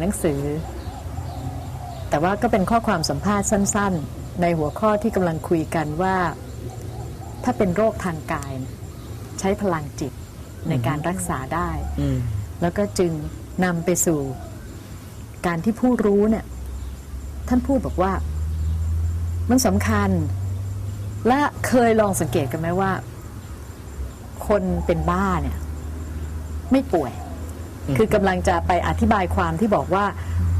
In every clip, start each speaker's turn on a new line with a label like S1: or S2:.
S1: หนังสือ แต่ว่าก็เป็นข้อความสัมภาษณ์สั้น ๆ ในหัวข้อที่กำลังคุยกันว่า ถ้าเป็นโรคทางกาย ใช้พลังจิตในการรักษาได้
S2: อืม
S1: แล้วก็จึงนำไปสู่ การที่ผู้รู้เนี่ย ท่านพูดบอกว่า มันสำคัญ และเคยลองสังเกตกันไหมว่า คนเป็นบ้าเนี่ย ไม่ป่วย
S2: อืม
S1: คือกำลังจะไปอธิบายความที่บอกว่า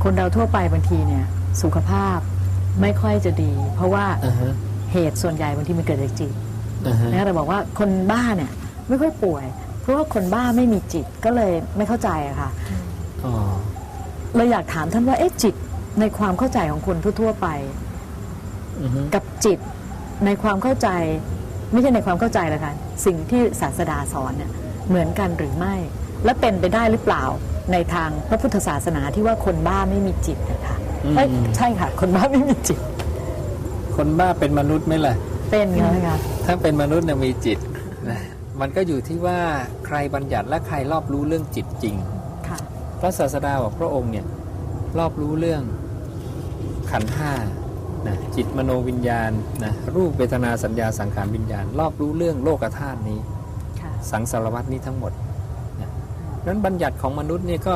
S1: คนเราทั่วไปบางทีเนี่ยสุขภาพไม่ค่อยจะดี เพราะว่า
S2: อ่าฮะ
S1: เหตุส่วนใหญ่บางทีมันเกิดจากจิต
S2: อ่าฮะ
S1: นะแต่บอกว่าคนบ้าเนี่ยไม่ค่อยป่วย เพราะว่าคนบ้าไม่มีจิตก็เลยไม่เข้าใจอะค่ะ
S2: อ๋อ
S1: เราอยากถามท่านว่าเอ๊ะจิตในความเข้าใจของคนทั่วๆไป
S2: อือฮึ
S1: กับจิตในความเข้าใจ ไม่ใช่ในความเข้าใจละค่ะสิ่งที่ศาสดาสอนเนี่ยเหมือนกันหรือไม่ และเป็นไปได้หรือเปล่าในทางพระพุทธศาสนาที่ว่าคนบ้าไม่มีจิตนะคะเอ้ยใช่ค่ะ คนบ้าไม่มีจิต
S2: คนบ้าเป็นมนุษย์ไหมล่ะ
S1: เป็นนะคะ
S2: ถ้าเป็นมนุษย์เนี่ยมีจิตนะมันก็อยู่ที่ว่าใครบัญญัติและใครรอบรู้เรื่องจิตจริง
S1: ค่ะ
S2: พระศาสดาของพระองค์เนี่ยรอบรู้เรื่องขันธ์ห้านะจิตมโนวิญญาณนะรูปเวทนาสัญญาสังขารวิญญาณ รอบรู้เรื่องโลกธาตุนี้
S1: ค่ะ
S2: สังสารวัตนี้ทั้งหมดนะ นั้นบัญญัติของมนุษย์เนี่ยก็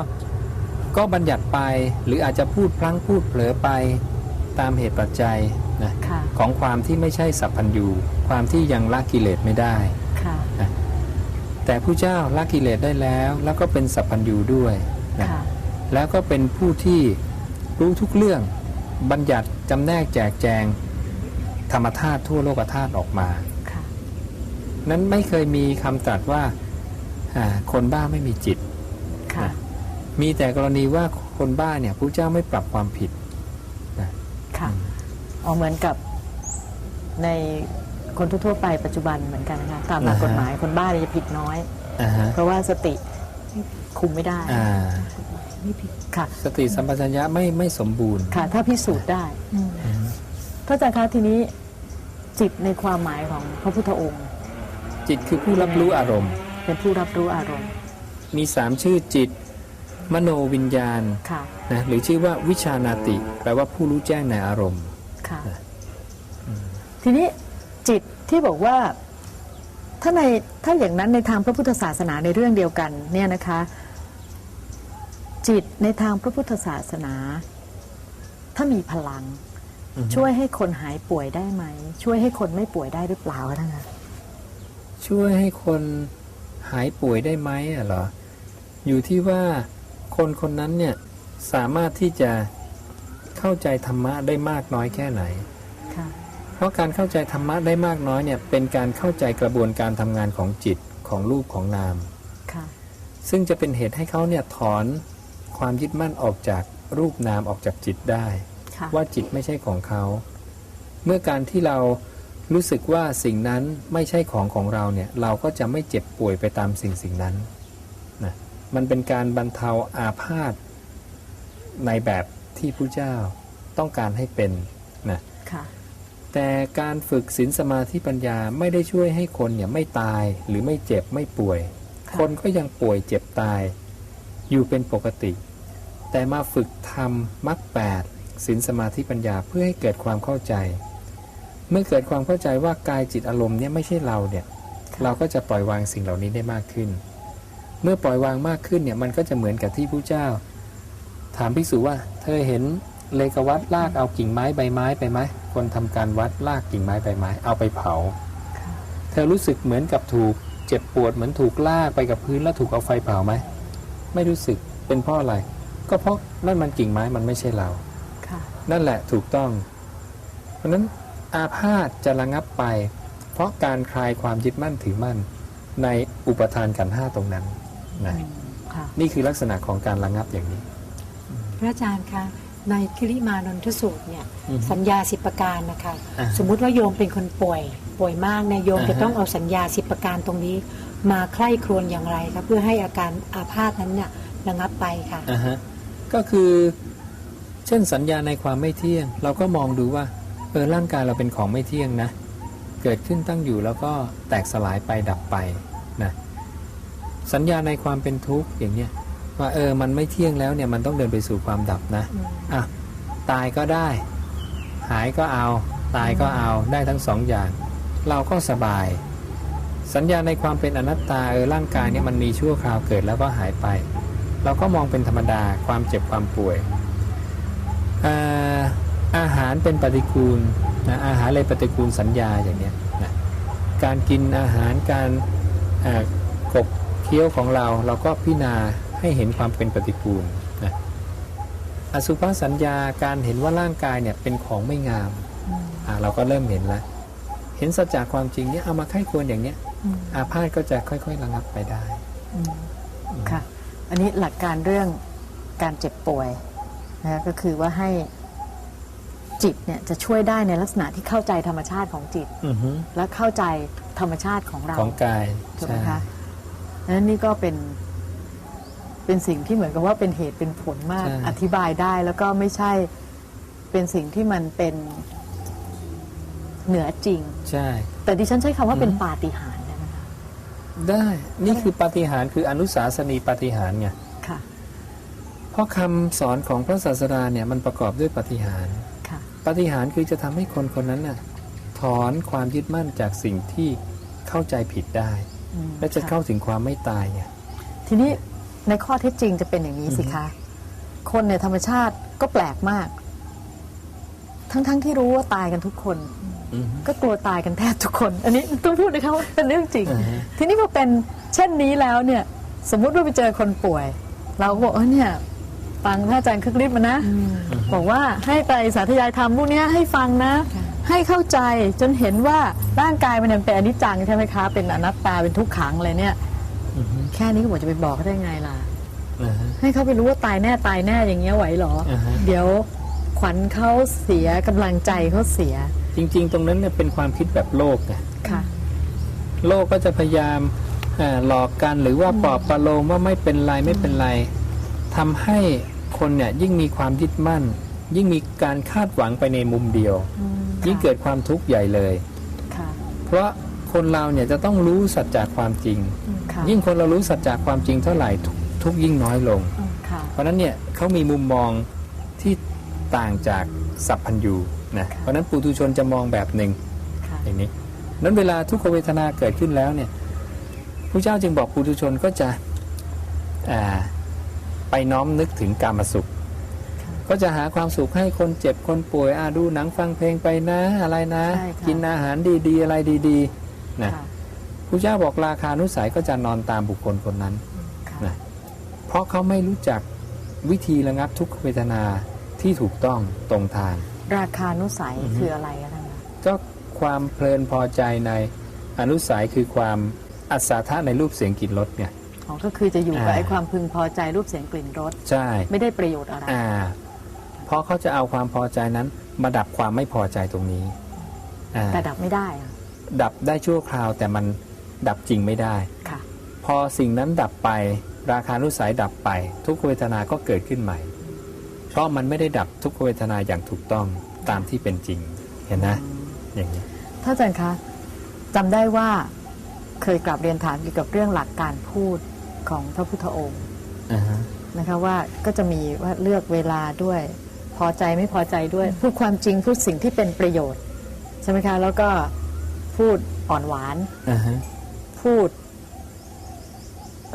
S2: ก็บัญญัติไปหรืออาจจะพูดพลั้งพูดเผลอไปตามเหตุปัจจัยนะ
S1: ค่ะ
S2: ของความที่ไม่ใช่สัพพัญญูความที่ยังละกิเลสไม่ได้
S1: ค่ะ
S2: แต่ผู้เจ้าละกิเลสได้แล้ว แล้วก็เป็นสัพพัญญูด้วยนะ
S1: ค่ะ
S2: แล้วก็เป็นผู้ที่รู้ทุกเรื่องบัญญัติจำแนกแจกแจงธรรมธาตุทั่วโลกธาตุออกมา
S1: ค่ะ
S2: นั้นไม่เคยมีคำตรัสว่าอ่า คนบ้าไม่มีจิต
S1: ค่ะ
S2: มีแต่กรณีว่าคนบ้าเนี่ยพระเจ้าไม่ปรับความผิด
S1: ค่ะเอาเหมือนกับในคนทั่วๆไปปัจจุบันเหมือนกันนะคะตามหลัก
S2: อ่าฮะ
S1: กฎหมายคนบ้าเนี่ยจะผิดน้อย
S2: อ่าฮะ
S1: เพราะว่าสติคุมไม่ได้
S2: อ่า
S1: ค่ะ
S2: สติสัมปชัญญะไม่ไม่สมบูรณ์
S1: ค่ะ ถ้าพิสูจน์ได้พระอาจารย์คะทีนี้จิตในความหมายของพระพุทธองค์
S2: จิตคือผู้รับรู้อารมณ์
S1: เป็นผู้รับรู้อารมณ์
S2: มีสามชื่อจิต มโนวิญญาณ
S1: ค่ะ
S2: นะหรือชื่อว่าวิชานาติ แปลว่าผู้รู้แจ้งในอารมณ์
S1: ค่ะ
S2: นะ
S1: ทีนี้จิตที่บอกว่าถ้าในถ้าอย่างนั้นในทางพระพุทธศาสนาในเรื่องเดียวกันเนี่ยนะคะ จิตในทางพระพุทธศาสนา ถ้ามีพลัง
S2: อือฮึ
S1: ช่วยให้คนหายป่วยได้ไหม ช่วยให้คนไม่ป่วยได้หรือเปล่าคะท่านคะ
S2: ช่วยให้คน หายป่วยได้ไหมอะเหรอ อยู่ที่ว่าคนคนนั้นเนี่ยสามารถที่จะเข้าใจธรรมะได้มากน้อยแค่ไหน
S1: ค่ะ
S2: เพราะการเข้าใจธรรมะได้มากน้อยเนี่ยเป็นการเข้าใจกระบวนการทำงานของจิตของรูปของนาม
S1: ค่ะ
S2: ซึ่งจะเป็นเหตุให้เขาเนี่ยถอนความยึดมั่นออกจากรูปนามออกจากจิตได้
S1: ค่ะ
S2: ว่าจิตไม่ใช่ของเขา เมื่อการที่เรา รู้สึกว่าสิ่งนั้นไม่ใช่ของของเราเนี่ยเราก็จะไม่เจ็บป่วยไปตามสิ่งสิ่งนั้นนะมันเป็นการบรรเทาอาพาธในแบบที่พระเจ้าต้องการให้เป็นนะ
S1: ค่ะ
S2: แต่การฝึกศีลสมาธิปัญญาไม่ได้ช่วยให้คนเนี่ยไม่ตายหรือไม่เจ็บไม่ป่วย
S1: ค่ะ
S2: คนก็ยังป่วยเจ็บตาย อยู่เป็นปกติ แต่มาฝึกทำมรรคแปดศีลสมาธิปัญญาเพื่อให้เกิดความเข้าใจ เมื่อเกิดความเข้าใจว่ากายจิตอารมณ์เนี่ยไม่ใช่เราเนี่ยเราก็จะปล่อยวางสิ่งเหล่านี้ได้มากขึ้น เมื่อปล่อยวางมากขึ้นเนี่ยมันก็จะเหมือนกับที่พระเจ้า ถามภิกษุว่า เธอเห็นเลกวัดลากเอากิ่งไม้ใบไม้ไปไหมคนทำการวัดลากกิ่งไม้ใบไม้เอาไปเผา
S1: ค่ะ
S2: เธอรู้สึกเหมือนกับถูกเจ็บปวดเหมือนถูกลากไปกับพื้นแล้วถูกเอาไฟเผาไหมไม่รู้สึกเป็นเพราะอะไร ก็เพราะนั่นมันกิ่งไม้มันไม่ใช่เรา
S1: ค่ะ
S2: นั่นแหละถูกต้อง เพราะฉะนั้น อาพาธจะระงับไป เพราะการคลายความยึดมั่นถือมั่น ในอุปทานขันธ์ห้าตรงนั้นนะ
S1: อืมค่ะ
S2: นี่คือลักษณะของการระงับอย่างนี้
S3: พระอาจารย์คะในคิริมานนทสูตรเนี่ย
S2: อือฮึ
S3: สัญญาสิบประการนะคะ
S2: อ่า
S3: สมมุติว่าโยมเป็นคนป่วย ป่วยมากเนี่ยโยม
S2: อ่าฮะ
S3: จะต้องเอาสัญญาสิบประการตรงนี้ มาใคร่ครวญอย่างไรคะเพื่อให้อาการอาพาธนั้นเนี่ยระงับไปค่ะ
S2: อ่าฮะก็คือ เช่นสัญญาในความไม่เที่ยง เราก็มองดูว่า เออร่างกายเราเป็นของไม่เที่ยงนะ เกิดขึ้นตั้งอยู่แล้วก็แตกสลายไปดับไปนะสัญญาในความเป็นทุกข์อย่างเนี้ยว่าเออมันไม่เที่ยงแล้วเนี่ยมันต้องเดินไปสู่ความดับนะ
S3: อะ
S2: ตายก็ได้ หายก็เอา ตายก็เอาได้ทั้งสองอย่าง เราก็สบาย สัญญาในความเป็นอนัตตาเออร่างกายเนี่ยมันมีชั่วคราวเกิดแล้วก็หายไป เราก็มองเป็นธรรมดาความเจ็บความป่วยอ่า อาหารเป็นปฏิกูลนะอาหารเลยปฏิกูลสัญญาอย่างเนี้ยนะการกินอาหารการอ่ากบเคี้ยวของเราเราก็พิจารณาให้เห็นความเป็นปฏิกูลนะอสุภสัญญาการเห็นว่าร่างกายเนี่ยเป็นของไม่งาม
S3: อืม
S2: อ่าเราก็เริ่มเห็นแล้วเห็นสัจจะความจริงเนี่ยเอามาไข้ควรอย่างเนี้ย
S3: อืม
S2: อาพาธก็จะค่อย ๆ ระงับไปได้
S1: อืมค่ะ อันนี้หลักการเรื่องการเจ็บป่วยนะคะก็คือว่าให้ จิตเนี่ยจะช่วยได้ในลักษณะที่เข้าใจธรรมชาติของจิต
S2: อือฮึ
S1: และเข้าใจธรรมชาติของเรา
S2: ของกาย
S1: ถูกไหม
S2: ใช่
S1: คะดังนั้นนี่ก็เป็นเป็นสิ่งที่เหมือนกับว่าเป็นเหตุเป็นผลมาก อธิบายได้แล้วก็ไม่ใช่เป็นสิ่งที่มันเป็นเหนือจริง
S2: ใช่
S1: แต่ดิฉันใช้คำว่าเป็น
S2: อืม
S1: ปาฏิหาริย์ได้ไหมคะ
S2: ได้นี่คือปาฏิหาริย์คืออนุสาสนีปาฏิหาริย์ไง
S1: ค่ะ
S2: เพราะคำสอนของพระศาสดาเนี่ยมันประกอบด้วยปาฏิหาริย์
S1: ค่ะ
S2: ปาฏิหาริย์คือจะทำให้คนคนนั้นน่ะถอนความยึดมั่นจากสิ่งที่เข้าใจผิดได้
S1: อืม
S2: และจะ
S1: ค่
S2: เข้าถึงความไม่ตายไง
S1: ทีนี้ในข้อเท็จจริงจะเป็นอย่างนี้สิคะ คนในธรรมชาติก็แปลกมาก ทั้งๆที่รู้ว่าตายกันทุกคน
S2: อือฮึ
S1: ก็กลัวตายกันแทบทุกคน อันนี้ต้องพูดนะคะว่าเป็นเรื่องจริง
S2: อ่าฮะ
S1: ทีนี้พอเป็นเช่นนี้แล้วเนี่ย สมมุติว่าไปเจอคนป่วย เราก็บอกเออเนี่ย ฟังพระอาจารย์คึกฤทธิ์มานะ
S3: อืม
S1: บอกว่าให้ไปสาธยายธรรมพวกเนี้ยให้ฟังนะ
S3: ค่ะ
S1: ให้เข้าใจจนเห็นว่าร่างกายมันยังเป็นอนิจจังใช่ไหมคะ เป็นอนัตตาเป็นทุกขังอะไรเนี่ย
S2: อือฮึ
S1: แค่นี้ก็บอกจะไปบอกเขาได้ไงล่ะ
S2: อ่าฮะ
S1: ให้เขาไปรู้ว่าตายแน่ตายแน่อย่างเงี้ยไหวเหรอ
S2: อ่าฮะ
S1: เดี๋ยวขวัญเขาเสียกำลังใจเขาเสีย
S2: จริง ๆ ตรงนั้นเนี่ยเป็นความคิดแบบโลกไง
S1: ค่ะ
S2: โลกก็จะพยายามอ่าหลอกกันหรือว่าปลอบประโลมว่าไม่เป็นไรไม่เป็นไรทำให้ คนเนี่ยยิ่งมีความยึดมั่น ยิ่งมีการคาดหวังไปในมุมเดียว ยิ่งเกิดความทุกข์ใหญ่เลย
S1: ค่ะ
S2: เพราะคนเราเนี่ยจะต้องรู้สัจจะความจริง
S1: ค่ะ
S2: ยิ่งคนเรารู้สัจจะความจริงเท่าไหร่ทุกทุกข์ยิ่งน้อยลง
S1: ค่ะ
S2: เพราะฉะนั้นเนี่ยเขามีมุมมองที่ต่างจากสัพพัญญูนะ
S1: ค่ะ
S2: เพราะฉะนั้นปุถุชนจะมองแบบหนึ่ง
S1: ค่ะ
S2: อย่างนี้นั้นเวลาทุกขเวทนาเกิดขึ้นแล้วเนี่ยพระเจ้าจึงบอกปุถุชนก็จะอ่า ไปน้อมนึกถึงกามสุข ก็จะหาความสุขให้คนเจ็บคนป่วยอ่าดูหนังฟังเพลงไปนะอะไรนะ
S1: ใช่ค่ะ
S2: กินอาหารดีๆ อะไรดีๆนะ
S1: ค่ะ
S2: พระเจ้าบอกราคานุสัยก็จะนอนตามบุคคลคนนั้น
S1: ค่ะ
S2: นะเพราะเขาไม่รู้จักวิธีระงับทุกขเวทนาที่ถูกต้องตรงทาง
S1: ราคานุสัย
S2: อือฮึ
S1: คืออะไรอะท่านคะ
S2: ก็ความเพลินพอใจในอนุสัยคือความอัศทะในรูปเสียงกลิ่นรสเนี่ย
S1: อ๋อก็คือจะอยู่กับ
S2: อ่า
S1: ไอ้ความพึงพอใจรูปเสียงกลิ่นรส
S2: ใช่
S1: ไม่ได้ประโยชน์อะไร
S2: อ่าเพราะเขาจะเอาความพอใจนั้นมาดับความไม่พอใจตรงนี้อ่า
S1: แต่ดับไม่ได้อะ
S2: ดับได้ชั่วคราวแต่มันดับจริงไม่ได้
S1: ค่ะ
S2: พอสิ่งนั้นดับไป ราคานุสัยดับไป ทุกขเวทนาก็เกิดขึ้นใหม่ เพราะมันไม่ได้ดับทุกขเวทนาอย่างถูกต้องตามที่เป็นจริงเห็นนะอย่างนี้
S1: ถ้าอาจารย์คะจำได้ว่าเคยกลับเรียนถามเกี่ยวกับเรื่องหลักการพูด ของพระพุทธองค์
S2: อ่าฮะ
S1: นะคะว่าก็จะมีว่าเลือกเวลาด้วย พอใจไม่พอใจด้วย พูดความจริงพูดสิ่งที่เป็นประโยชน์ ใช่ไหมคะแล้วก็พูดอ่อนหวาน
S2: อ่าฮะ
S1: พูด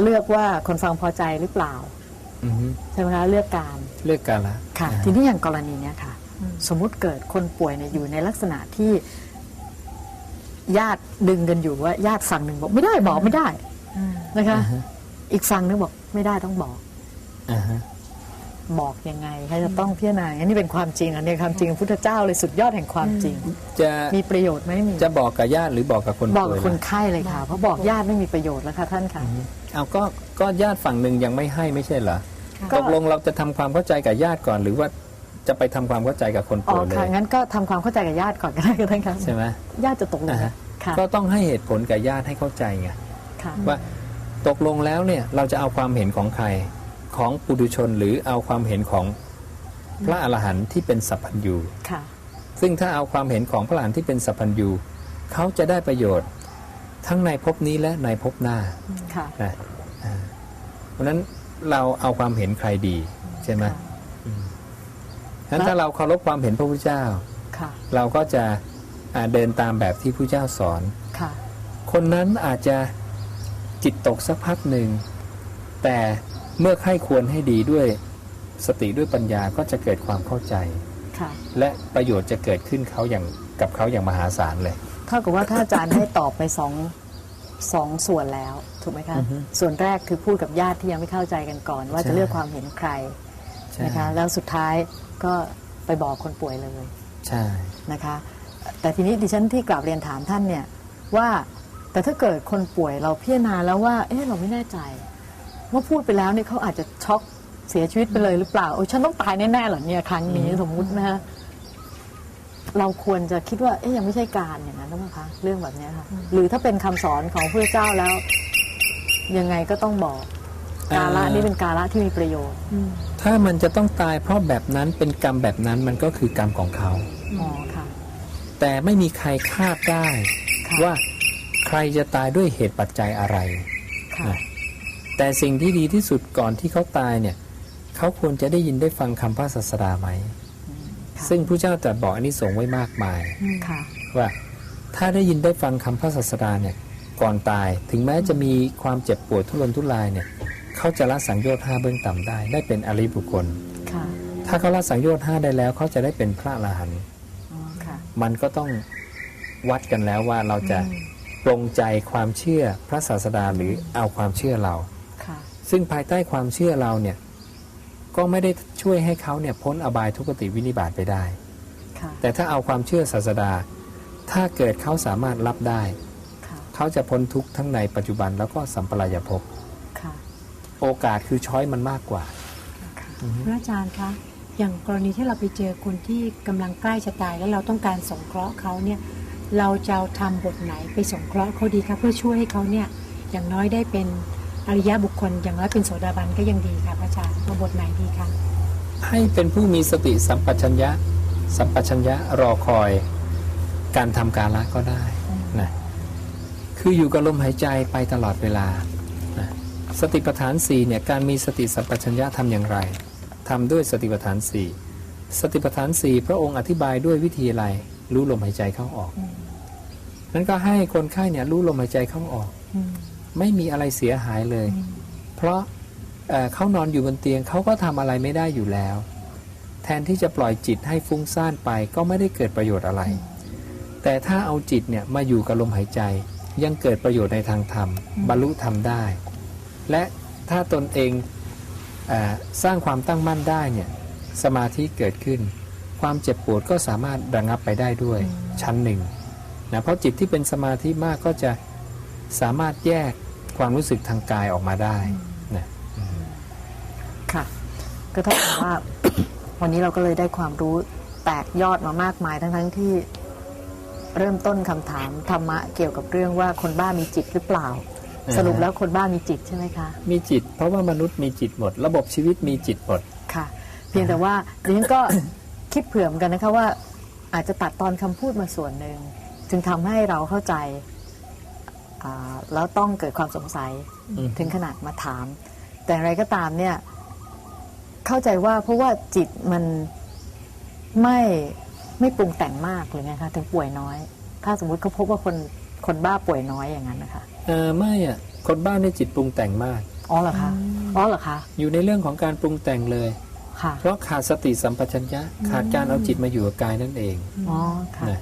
S1: เลือกว่าคนฟังพอใจหรือเปล่า
S2: อือฮึ
S1: ใช่ไหมคะเลือกการ
S2: เลือกกันละ
S1: ค่ะ
S2: อ่าฮะ
S1: ทีนี้อย่างกรณีเนี้ยค่ะ สมมุติเกิดคนป่วยเนี่ยอยู่ในลักษณะที่ญาติดึงกันอยู่ว่าญาติฝั่งหนึ่งบอกไม่ได้บอกไม่ได้
S3: อืม
S1: นะคะ
S2: อ่าฮะ
S1: อีกฝั่งหนึงบอกไม่ได้ต้องบอก
S2: อ่าฮะ
S1: บอกยังไงใครจะต้องพิจารณาอันนี้เป็นความจริงอันนี้ความจริงพระพุทธเจ้าเลยสุดยอดแห่งความจริง
S2: จะ
S1: มีประโยชน์ไหมมี
S2: จะบอกกับญาติหรือบอกกับคน
S1: บอก
S2: ป่
S1: กับ
S2: วย
S1: คน
S2: ล่ะ
S1: ไข้เลยค่ะ เพราะบอกญาติไม่มีประโยชน์แล้วค่ะท่านค่ะ
S2: เอาก็ก็ญาติฝั่งหนึ่งยังไม่ให้ไม่ใช่เหรอ
S1: ก็
S2: ตกลงเราจะทำความเข้าใจกับญาติก่อน หรือว่าจะไปทำความเข้าใจกับคน
S1: อ๋อ
S2: ป่วยเล
S1: ค่ะ
S2: ย
S1: งั้นก็ทำความเข้าใจกับญาติก่อนก็ได้ค่ะท่านค่ะ
S2: ใช่ไหม
S1: ญาติจะตกลง
S2: อ่าฮะ
S1: ค่ะ
S2: ก็ต้องให้เหตุผลกับญาติให้เข้าใจไง
S1: ค่ะ
S2: ว่า ตกลงแล้วเนี่ยเราจะเอาความเห็นของใครของปุถุชนหรือเอาความเห็นของพระอรหันต์ที่เป็นสัพพัญญู
S1: ค่ะ
S2: ซึ่งถ้าเอาความเห็นของพระอรหันต์ที่เป็นสัพพัญญูเขาจะได้ประโยชน์ทั้งในภพนี้และในภพหน้า
S1: ค่ะ
S2: นะอ่าเพราะฉะนั้นเราเอาความเห็นใครดีใช่ไหม
S1: ค่ะ
S2: งั้นถ้าเราเคารพความเห็นพระพุทธเจ้า
S1: ค่ะ
S2: เราก็จะอ่าเดินตามแบบที่พระเจ้าสอน
S1: ค่ะ
S2: คนนั้นอาจจะ จิตตกสักพักหนึ่ง แต่เมื่อใคร่ควรให้ดีด้วยสติด้วยปัญญาก็จะเกิดความเข้าใจ
S1: ค่ะ
S2: และประโยชน์จะเกิดขึ้นเขาอย่างกับเขาอย่างมหาศาลเลย
S1: เท่ากับว่าถ้าอาจารย์ให้ตอบไปสองสองส่วนแล้วถูกไหมคะ
S2: อือฮึ
S1: ส่วนแรกคือพูดกับญาติที่ยังไม่เข้าใจกันก่อน ว่า
S2: ใช่
S1: จะเลือกความเห็นใคร
S2: ใช่
S1: นะคะแล้วสุดท้ายก็ไปบอกคนป่วยเลย
S2: ใช่
S1: นะคะ แต่ทีนี้ดิฉันที่กราบเรียนถามท่านเนี่ยว่า แต่ถ้าเกิดคนป่วยเราพิจารณาแล้วว่า เอ๊ะเราไม่แน่ใจว่าพูดไปแล้วเนี่ยเขาอาจจะช็อกเสียชีวิตไปเลยหรือเปล่าโอ้ยฉันต้องตายแน่ๆเหรอเนี่ยครั้งนี้สมมุตินะฮะเราควรจะคิดว่าเอ๊ะยังไม่ใช่การอย่างนั้นหรือเปล่าคะเรื่องแบบเนี้ยค่ะหรือถ้าเป็นคำสอนของพระเจ้าแล้ว ยังไงก็ต้องบอกกาละนี่เป็นกาละที่มีประโยชน์
S3: อืม
S2: ถ้ามันจะต้องตายเพราะแบบนั้นเป็นกรรมแบบนั้นมันก็คือกรรมของเขา
S1: อ๋อค่ะ
S2: แต่ไม่มีใครคาดได้
S1: ค่ะ
S2: ว่า ใครจะตายด้วยเหตุปัจจัยอะไร
S1: ค่ะ
S2: นะแต่สิ่งที่ดีที่สุดก่อนที่เขาตายเนี่ยเขาควรจะได้ยินได้ฟังคำพระศาสดาไหม
S1: ค่ะ
S2: ซึ่งผู้เจ้าตรัสบอกอันนี้สงส์ไว้มากมาย
S1: ค่ะ
S2: ว่าถ้าได้ยินได้ฟังคำพระศาสดาเนี่ยก่อนตายถึงแม้จะมีความเจ็บปวดทุรนทุรายเนี่ยเขาจะละสังโยชน์ห้าเบื้องต่ำได้ ได้เป็นอริยบุคคล
S1: ค่ะ
S2: ถ้าเขาละสังโยชน์ห้าได้แล้วเขาจะได้เป็นพระอรหันต์
S1: อ๋อค่ะ
S2: มันก็ต้องวัดกันแล้วว่าเราจะ
S1: อืม
S2: ปรงใจความเชื่อพระศาสดาหรือเอาความเชื่อเรา
S1: ค่ะ
S2: ซึ่งภายใต้ความเชื่อเราเนี่ยก็ไม่ได้ช่วยให้เขาเนี่ยพ้นอบายทุกขติวินิบาตไปได้
S1: ค่ะ
S2: แต่ถ้าเอาความเชื่อศาสดา ถ้าเกิดเขาสามารถรับได้
S1: ค่ะ
S2: เขาจะพ้นทุกข์ทั้งในปัจจุบันแล้วก็สัมปรายภพ
S1: ค่ะ
S2: โอกาสคือช้อยมันมากกว่า
S1: ค่ะ
S3: พระอาจารย์คะ อย่างกรณีที่เราไปเจอคนที่กำลังใกล้จะตายแล้วเราต้องการสงเคราะห์เขาเนี่ย เราจะเอาทำบทไหนไปสงเคราะห์เขาดีคะเพื่อช่วยให้เขาเนี่ยอย่างน้อยได้เป็นอริยะบุคคล อย่างน้อยเป็นโสดาบันก็ยังดีค่ะพระอาจารย์ว่าบทไหนดีคะ
S2: ให้เป็นผู้มีสติสัมปชัญญะ สัมปชัญญะรอคอย การทำการละก็ได้นะคืออยู่กับลมหายใจไปตลอดเวลานะสติปัฏฐานสี่เนี่ยการมีสติสัมปชัญญะทำอย่างไรทำด้วยสติปัฏฐานสี่สติปัฏฐานสี่พระองค์อธิบายด้วยวิธีอะไร รู้ลมหายใจเข้าออก
S3: อืม
S2: นั้นก็ให้คนไข้เนี่ยรู้ลมหายใจเข้าออก
S3: อืม
S2: ไม่มีอะไรเสียหายเลย
S3: อืม
S2: เพราะเอ่อเขานอนอยู่บนเตียงเขาก็ทำอะไรไม่ได้อยู่แล้ว แทนที่จะปล่อยจิตให้ฟุ้งซ่านไปก็ไม่ได้เกิดประโยชน์อะไร แต่ถ้าเอาจิตเนี่ยมาอยู่กับลมหายใจ ยังเกิดประโยชน์ในทางธรรม บรรลุธรรมได้ และถ้าตนเองเออสร้างความตั้งมั่นได้เนี่ยสมาธิเกิดขึ้น ความเจ็บปวดก็สามารถระงับไปได้ด้วยชั้นหนึ่งนะเพราะจิตที่เป็นสมาธิมากก็จะสามารถแยกความรู้สึกทางกายออกมาได้นะ
S1: ค่ะ ก็เท่ากับว่า วันนี้เราก็เลยได้ความรู้แตกยอดมามากมายทั้งทั้งๆที่เริ่มต้นคำถามธรรมะเกี่ยวกับเรื่องว่าคนบ้ามีจิตหรือเปล่า
S2: อ่าฮะ
S1: สรุปแล้วคนบ้ามีจิตใช่ไหมคะ
S2: มีจิต เพราะว่ามนุษย์มีจิตหมด ระบบชีวิตมีจิตหมด
S1: ค่ะ เพียงแต่ว่าดิฉันก็ คิดเผื่อเหมือนกันนะคะว่าอาจจะตัดตอนคำพูดมาส่วนหนึ่ง จึงทำให้เราเข้าใจอ่าแล้วต้องเกิดความสงสัย
S2: อืม
S1: ถึงขนาดมาถาม แต่อย่างไรก็ตามเนี่ยเข้าใจว่าเพราะว่าจิตมันไม่ไม่ปรุงแต่งมากหรือไงคะถึงป่วยน้อย ถ้าสมมุติเขาพบว่าคนคนบ้าป่วยน้อยอย่างนั้นนะคะ
S2: เออไม่อะคนบ้าในจิตปรุงแต่งมาก
S1: อ๋อเหรอคะอ๋อเหรอคะ
S2: อยู่ในเรื่องของการปรุงแต่งเลย
S1: ค่ะ
S2: เพราะขาดสติสัมปชัญญะขาดการเอาจิตมาอยู่กับกายนั่นเอง
S1: อ๋อค่ะ
S2: นะ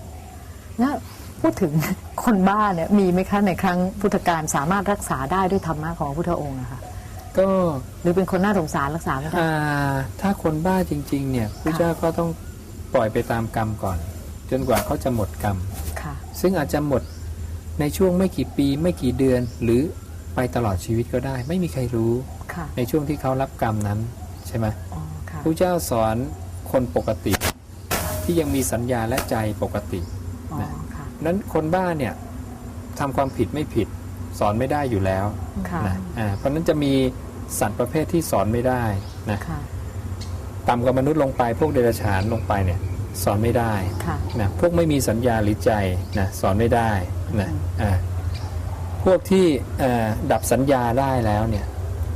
S1: แล้วพูดถึงคนบ้าเนี่ยมีไหมคะในครั้งพุทธกาลสามารถรักษาได้ด้วยธรรมะของพระพุทธองค์นะคะ
S2: ก็
S1: หรือเป็นคนน่าสงสารรักษาไม่ได้
S2: อ่าถ้าคนบ้าจริง ๆ เนี่ยพระเจ้าก็ต้องปล่อยไปตามกรรมก่อน จนกว่าเขาจะหมดกรรม
S1: ค่ะ
S2: ซึ่งอาจจะหมดในช่วงไม่กี่ปีไม่กี่เดือนหรือไปตลอดชีวิตก็ได้ ไม่มีใครรู้
S1: ค่ะ
S2: ในช่วงที่เขารับกรรมนั้นใช่ไหม
S1: อ๋อค่ะ
S2: พ ระเจ้าสอนคนปกติ ที่ยังมีสัญญาและใจปกติ
S1: อ๋อค่ะ
S2: นั้นคนบ้าเนี่ยทำความผิดไม่ผิด สอนไม่ได้อยู่แล้ว
S1: ค่ะ
S2: นะอ่าเพราะฉะนั้นจะมีสัตว์ประเภทที่สอนไม่ได้นะ
S1: ค่ะ
S2: ต่ำกว่ามนุษย์ลงไปพวกเดรัจฉานลงไปเนี่ยสอนไม่ได้
S1: ค่ะ
S2: นะพวกไม่มีสัญญาหรือใจนะสอนไม่ได้นะอ่าพวกที่เอ่อดับสัญญาได้แล้วเนี่ย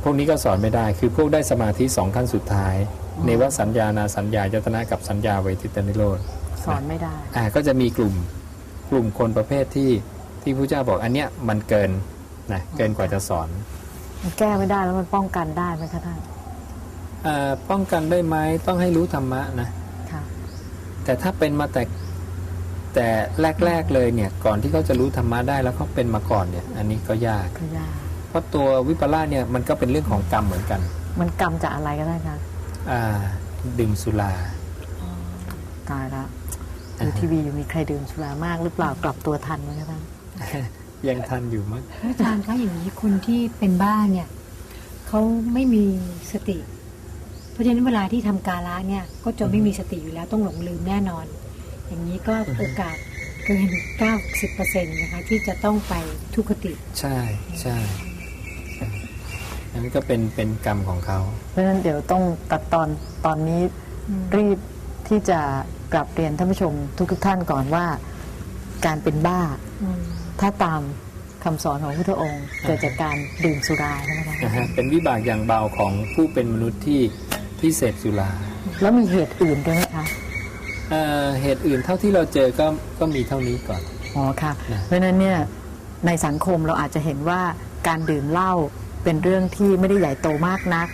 S2: พวกนี้ก็สอนไม่ได้ คือพวกได้สมาธิสองขั้นสุดท้าย เนวสัญญานาสัญญายตนะกับสัญญาเวทิตนิโรธ
S1: สอนไม่ได้
S2: อ่าก็จะมีกลุ่มกลุ่มคนประเภทที่ที่พระเจ้าบอกอันเนี้ยมันเกินนะเกินกว่าจะสอน
S1: มันแก้ไม่ได้แล้วมันป้องกันได้ไหมคะท่าน
S2: อ่าป้องกันได้ไหมต้องให้รู้ธรรมะนะ
S1: ค่ะ
S2: แต่ถ้าเป็นมาแต่แต่แรก ๆเลยเนี่ยก่อนที่เขาจะรู้ธรรมะได้แล้วเขาเป็นมาก่อนเนี่ย อันนี้ก็ยาก
S1: ก็ยาก
S2: เพราะตัววิปลาสเนี่ยมันก็เป็นเรื่องของกรรมเหมือนกัน
S1: มันกรรมจากอะไรก็ได้คะ
S2: อ่าดื่มสุรา
S1: ตายละดูทีวีอยู่มีใครดื่มสุรามากหรือเปล่ากลับตัวทันไหมคะท่าน
S2: ยังทันอยู่มั้ง
S3: อาจารย์คะอย่างนี้คนที่เป็นบ้าเนี่ยเขาไม่มีสติ เพราะฉะนั้นเวลาที่ทำกาละเนี่ยก็จะไม่มีสติอยู่แล้วต้องหลงลืมแน่นอน อย่างนี้ก็โอกาสเกิน 90%นะคะที่จะต้องไปทุกขติ
S2: ใช่ใช่ใช่ อันนี้ก็เป็นเป็นกรรมของเขา
S1: เพราะฉะนั้นเดี๋ยวต้องตัดตอนตอนนี้
S3: อืม
S1: รีบที่จะกลับเรียนท่านผู้ชมทุกทุกๆท่านก่อนว่า การเป็นบ้า
S3: อืม
S1: ถ้าตามคำสอนของพระพุทธองค์เกิดจากการดื่มสุราใช่ไหมคะ
S2: นะฮะเป็นวิบากอย่างเบาของผู้เป็นมนุษย์ที่ที่เสพสุรา
S1: แล้วมีเหตุอื่นด้วยไหมคะ
S2: เอ่อเหตุอื่นเท่าที่เราเจอก็ก็มีเท่านี้ก่อน
S1: อ๋อค่ะ
S2: นะ
S1: เพราะฉะนั้นเนี่ยในสังคมเราอาจจะเห็นว่าการดื่มเหล้า เป็นเรื่องที่ไม่ได้ใหญ่โตมากนัก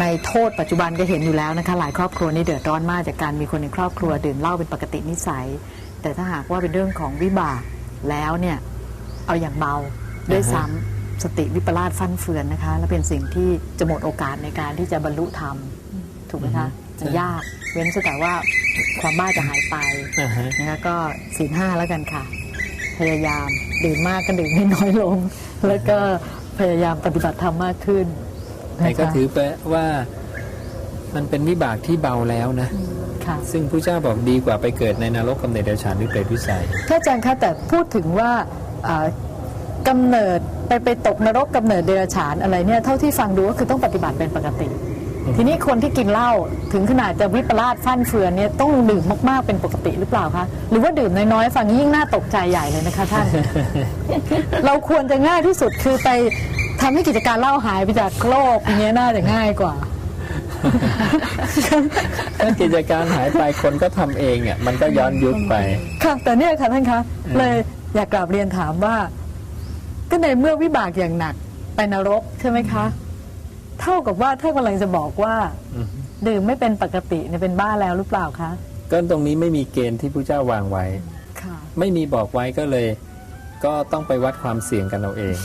S1: ในโทษปัจจุบันก็เห็นอยู่แล้วนะคะ หลายครอบครัวนี่เดือดร้อนมากจากการมีคนในครอบครัวดื่มเหล้าเป็นปกตินิสัย แต่ถ้าหากว่าเป็นเรื่องของวิบากแล้วเนี่ยเอาอย่างเบาด้วยซ้ำสติวิปลาสฟั่นเฟือนนะคะ และเป็นสิ่งที่จะหมดโอกาสในการที่จะบรรลุธรรมถูกไหมคะ
S2: อือฮึ
S1: จะยากเว้นแต่ว่าความบ้าจะหายไป
S2: อ่าฮะ
S1: นะคะก็ศีลห้าแล้วกันค่ะ พยายามดื่มมากก็ดื่มให้น้อยลง แล้วก็ พยายามปฏิบัติธรรมมากขึ้น
S2: แต่ก็
S1: นะคะ
S2: ถือไปว่ามันเป็นวิบากที่เบาแล้วนะ
S1: ค่ะ
S2: ซึ่งพระเจ้าบอกดีกว่าไปเกิดในนรกกำเนิดเดรัจฉานหรือเปรตวิสัย
S1: ท่านอาจารย์คะแต่พูดถึงว่าอ่ากำเนิดไปไปตกนรกกำเนิดเดรัจฉานอะไรเนี่ยเท่าที่ฟังดูก็คือต้องปฏิบัติเป็นปกติ ทีนี้คนที่กินเหล้าถึงขนาดจะวิปลาสฟั่นเฟือนเนี่ยต้องดื่มมากๆเป็นปกติหรือเปล่าคะหรือว่าดื่มน้อยๆฟังยิ่งน่าตกใจใหญ่เลยนะคะท่าน เราควรจะง่ายที่สุดคือไปทำให้กิจการเหล้าหายไปจากโลกอย่างเงี้ยน่าจะง่ายกว่า
S2: ถ้ากิจการหายไปคนก็ทำเองเนี่ยมันก็ย้อนยุคไป
S1: ค่ะแต่เนี่ยค่ะท่านคะเลยอยากกราบเรียนถามว่า ก็ในเมื่อวิบากอย่างหนักไปนรกใช่ไหมคะ เท่ากับว่าท่านกำลังจะบอกว่า
S2: อือฮึ
S1: ดื่มไม่เป็นปกติเนี่ยเป็นบ้าแล้วหรือเปล่าคะ
S2: ก็ตรงนี้ไม่มีเกณฑ์ที่พระเจ้าวางไว้
S1: ค่ะ
S2: ไม่มีบอกไว้ก็เลย ก็ต้องไปวัดความเสี่ยงกันเอาเอง